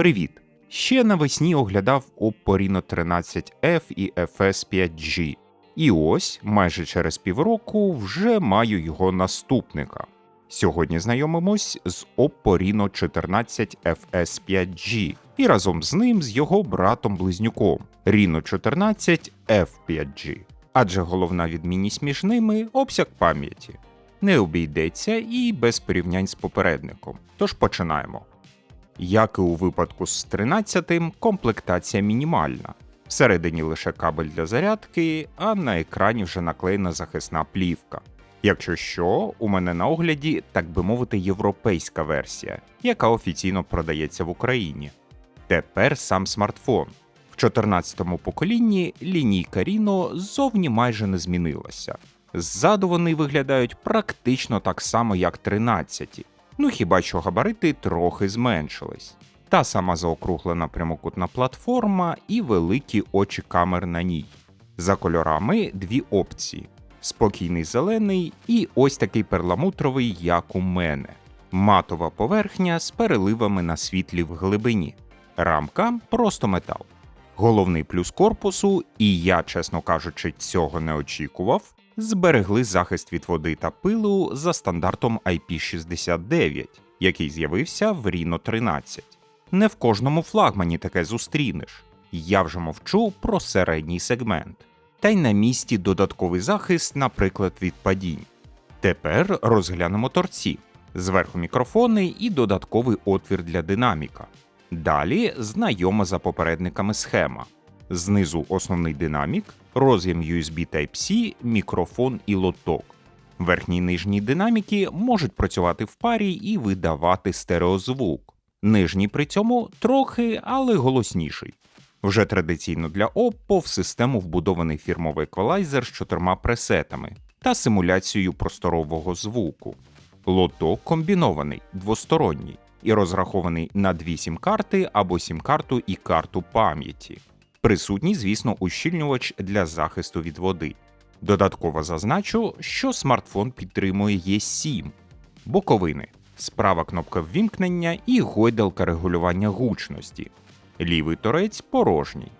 Привіт! Ще навесні оглядав Oppo Reno 13F і FS 5G. І ось майже через півроку вже маю його наступника. Сьогодні знайомимось з Oppo Reno 14 FS 5G і разом з ним з його братом-близнюком Reno 14 F 5G. Адже головна відмінність між ними обсяг пам'яті. Не обійдеться і без порівнянь з попередником. Тож починаємо. Як і у випадку з 13-м, комплектація мінімальна. Всередині лише кабель для зарядки, а на екрані вже наклеєна захисна плівка. Якщо що, у мене на огляді, так би мовити, європейська версія, яка офіційно продається в Україні. Тепер сам смартфон. В 14-му поколінні лінійка Reno ззовні майже не змінилася. Ззаду вони виглядають практично так само, як 13-ті. Ну хіба що габарити трохи зменшились. Та сама заокруглена прямокутна платформа і великі очі камер на ній. За кольорами дві опції: спокійний зелений і ось такий перламутровий, як у мене. Матова поверхня з переливами на світлі в глибині. Рамка просто метал. Головний плюс корпусу, і я, чесно кажучи, цього не очікував, зберегли захист від води та пилу за стандартом IP69, який з'явився в Reno 13. Не в кожному флагмані таке зустрінеш. Я вже мовчу про середній сегмент. Та й на місці додатковий захист, наприклад, від падінь. Тепер розглянемо торці. Зверху мікрофони і додатковий отвір для динаміка. Далі знайома за попередниками схема. Знизу основний динамік, роз'єм USB Type-C, мікрофон і лоток. Верхні і нижні динаміки можуть працювати в парі і видавати стереозвук. Нижній при цьому трохи, але голосніший. Вже традиційно для Oppo в систему вбудований фірмовий еквалайзер з чотирма пресетами та симуляцією просторового звуку. Лоток комбінований, двосторонній і розрахований на дві сім-карти або сім-карту і карту пам'яті. Присутній, звісно, ущільнювач для захисту від води. Додатково зазначу, що смартфон підтримує E7, боковини, справа кнопка ввімкнення і гойдалка регулювання гучності. Лівий торець порожній.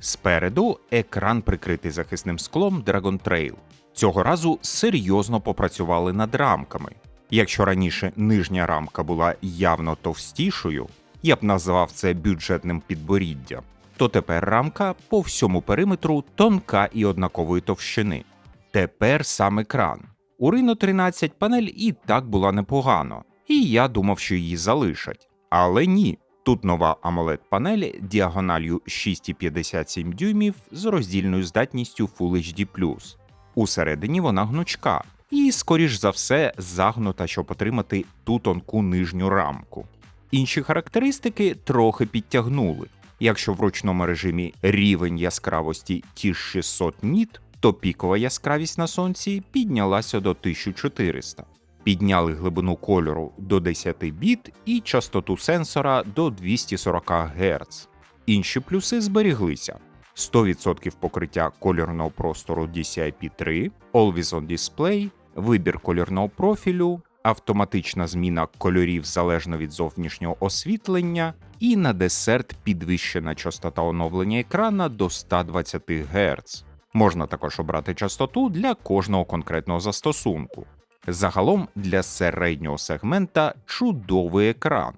Спереду екран прикритий захисним склом Dragon Trail. Цього разу серйозно попрацювали над рамками. Якщо раніше нижня рамка була явно товстішою, я б назвав це бюджетним підборіддям, то тепер рамка по всьому периметру тонка і однакової товщини. Тепер сам екран. У Reno 13 панель і так була непогано, і я думав, що її залишать. Але ні. Тут нова amoled панель діагональю 6,57 дюймів з роздільною здатністю Full HD+. Усередині вона гнучка, і, скоріш за все, загнута, щоб отримати ту тонку нижню рамку. Інші характеристики трохи підтягнули. Якщо в ручному режимі рівень яскравості ті 600 ніт, то пікова яскравість на сонці піднялася до 1400. Підняли глибину кольору до 10 біт і частоту сенсора до 240 Гц. Інші плюси зберіглися: 100% покриття кольорного простору DCI-P3, Always On Display, вибір кольорного профілю, автоматична зміна кольорів залежно від зовнішнього освітлення, і на десерт підвищена частота оновлення екрана до 120 Гц. Можна також обрати частоту для кожного конкретного застосунку. Загалом для середнього сегмента чудовий екран.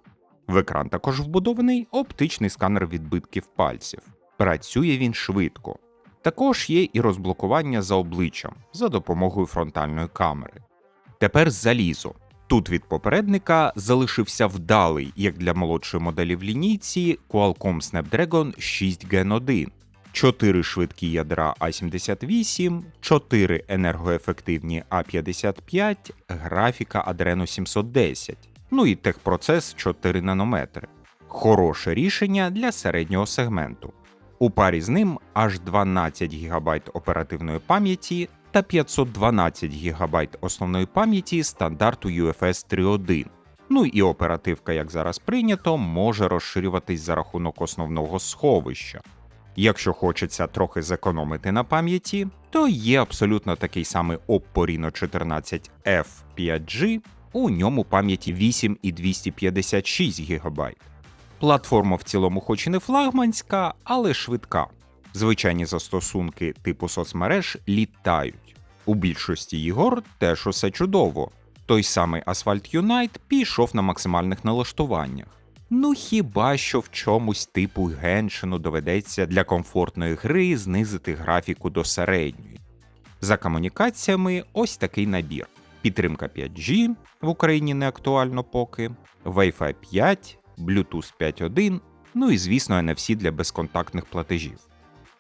В екран також вбудований оптичний сканер відбитків пальців. Працює він швидко. Також є і розблокування за обличчям за допомогою фронтальної камери. Тепер залізо. Тут від попередника залишився вдалий, як для молодшої моделі в лінійці, Qualcomm Snapdragon 6 Gen 1, 4 швидкі ядра А78, 4 енергоефективні А55, графіка Adreno 710, ну і техпроцес 4 нанометри. Хороше рішення для середнього сегменту. У парі з ним аж 12 ГБ оперативної пам'яті та 512 ГБ основної пам'яті стандарту UFS 3.1. Ну і оперативка, як зараз прийнято, може розширюватись за рахунок основного сховища. Якщо хочеться трохи зекономити на пам'яті, то є абсолютно такий самий Oppo Reno 14 F 5G, у ньому пам'яті 8 і 256 ГБ. Платформа в цілому, хоч і не флагманська, але швидка. Звичайні застосунки типу соцмереж літають. У більшості ігор теж усе чудово. Той самий Asphalt Unite пішов на максимальних налаштуваннях. Ну хіба що в чомусь типу геншину доведеться для комфортної гри знизити графіку до середньої. За комунікаціями ось такий набір: підтримка 5G в Україні не актуально поки, Wi-Fi 5, Bluetooth 5.1, ну і звісно NFC для безконтактних платежів.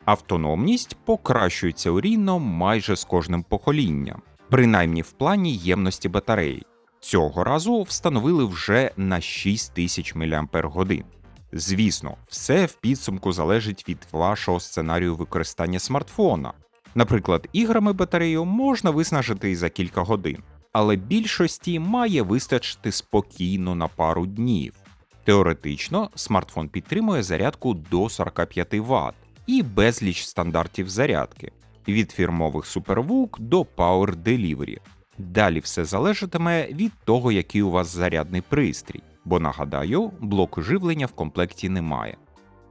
Автономність покращується у Reno майже з кожним поколінням, принаймні в плані ємності батареї. Цього разу встановили вже на 6000 мАч. Звісно, все в підсумку залежить від вашого сценарію використання смартфона. Наприклад, іграми батарею можна виснажити і за кілька годин, але більшості має вистачити спокійно на пару днів. Теоретично, смартфон підтримує зарядку до 45 Вт і безліч стандартів зарядки від фірмових SuperVOOC до Power Delivery. Далі все залежатиме від того, який у вас зарядний пристрій, бо нагадаю, блоку живлення в комплекті немає.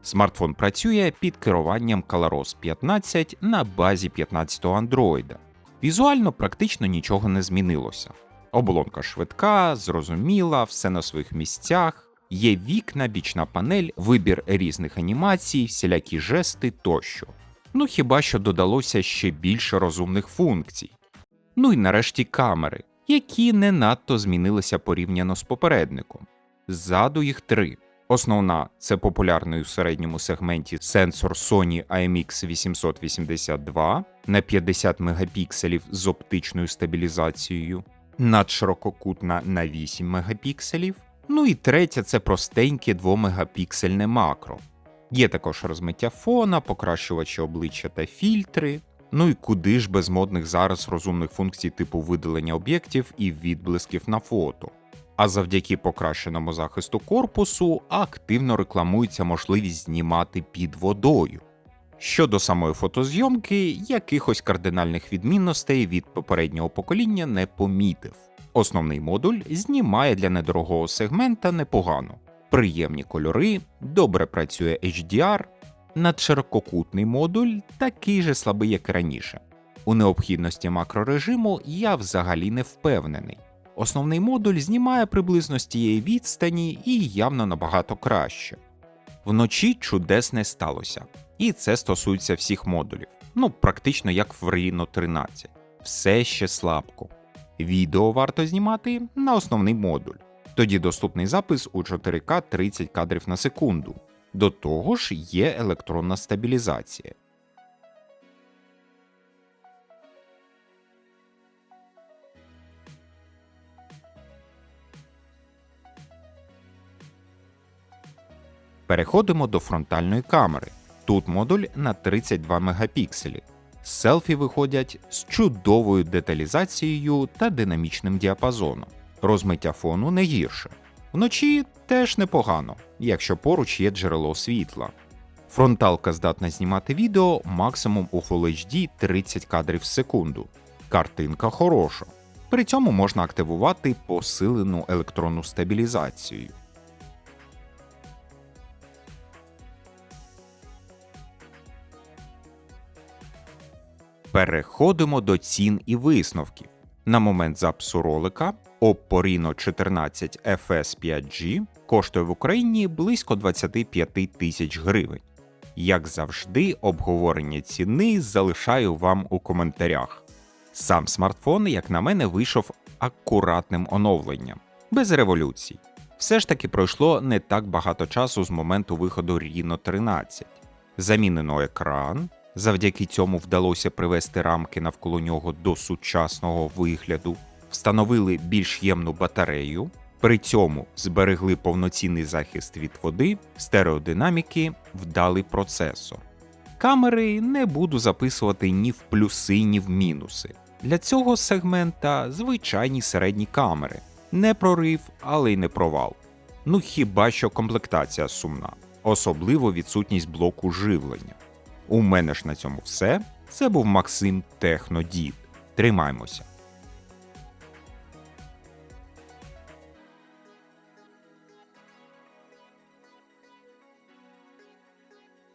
Смартфон працює під керуванням ColorOS 15 на базі 15-го Android. Візуально практично нічого не змінилося. Оболонка швидка, зрозуміла, все на своїх місцях. Є вікна, бічна панель, вибір різних анімацій, всілякі жести тощо. Ну хіба що додалося ще більше розумних функцій. Ну і нарешті камери, які не надто змінилися порівняно з попередником. Ззаду їх три. Основна це популярний у середньому сегменті сенсор Sony IMX 882 на 50 мегапікселів з оптичною стабілізацією, надширококутна на 8 мегапікселів. Ну і третя це простеньке 2-мегапіксельне макро. Є також розмиття фона, покращувачі обличчя та фільтри. Ну і куди ж без модних зараз розумних функцій типу видалення об'єктів і відблисків на фото. А завдяки покращеному захисту корпусу активно рекламується можливість знімати під водою. Щодо самої фотозйомки, якихось кардинальних відмінностей від попереднього покоління не помітив. Основний модуль знімає для недорогого сегмента непогано. Приємні кольори, добре працює HDR, надширококутний модуль такий же слабий, як і раніше. У необхідності макрорежиму я взагалі не впевнений. Основний модуль знімає приблизно з тієї відстані і явно набагато краще. Вночі чудес не сталося, і це стосується всіх модулів. Ну, практично як в Reno 13. Все ще слабко. Відео варто знімати на основний модуль. Тоді доступний запис у 4К 30 кадрів на секунду. До того ж, є електронна стабілізація. Переходимо до фронтальної камери. Тут модуль на 32 мегапікселі. Селфі виходять з чудовою деталізацією та динамічним діапазоном. Розмиття фону не гірше. Вночі теж непогано, якщо поруч є джерело світла. Фронталка здатна знімати відео максимум у Full HD 30 кадрів в секунду. Картинка хороша. При цьому можна активувати посилену електронну стабілізацію. Переходимо до цін і висновків. На момент запису ролика Oppo Reno 14 FS 5G коштує в Україні близько 25 тисяч гривень. Як завжди, обговорення ціни залишаю вам у коментарях. Сам смартфон, як на мене, вийшов акуратним оновленням, без революцій. Все ж таки пройшло не так багато часу з моменту виходу Reno 13. Замінено екран, завдяки цьому вдалося привести рамки навколо нього до сучасного вигляду, встановили більш ємну батарею, при цьому зберегли повноцінний захист від води, стереодинаміки, вдалий процесор. Камери не буду записувати ні в плюси, ні в мінуси. Для цього сегмента звичайні середні камери. Не прорив, але й не провал. Ну хіба що комплектація сумна, особливо відсутність блоку живлення. У мене ж на цьому все. Це був Максим Технодід. Тримаймося.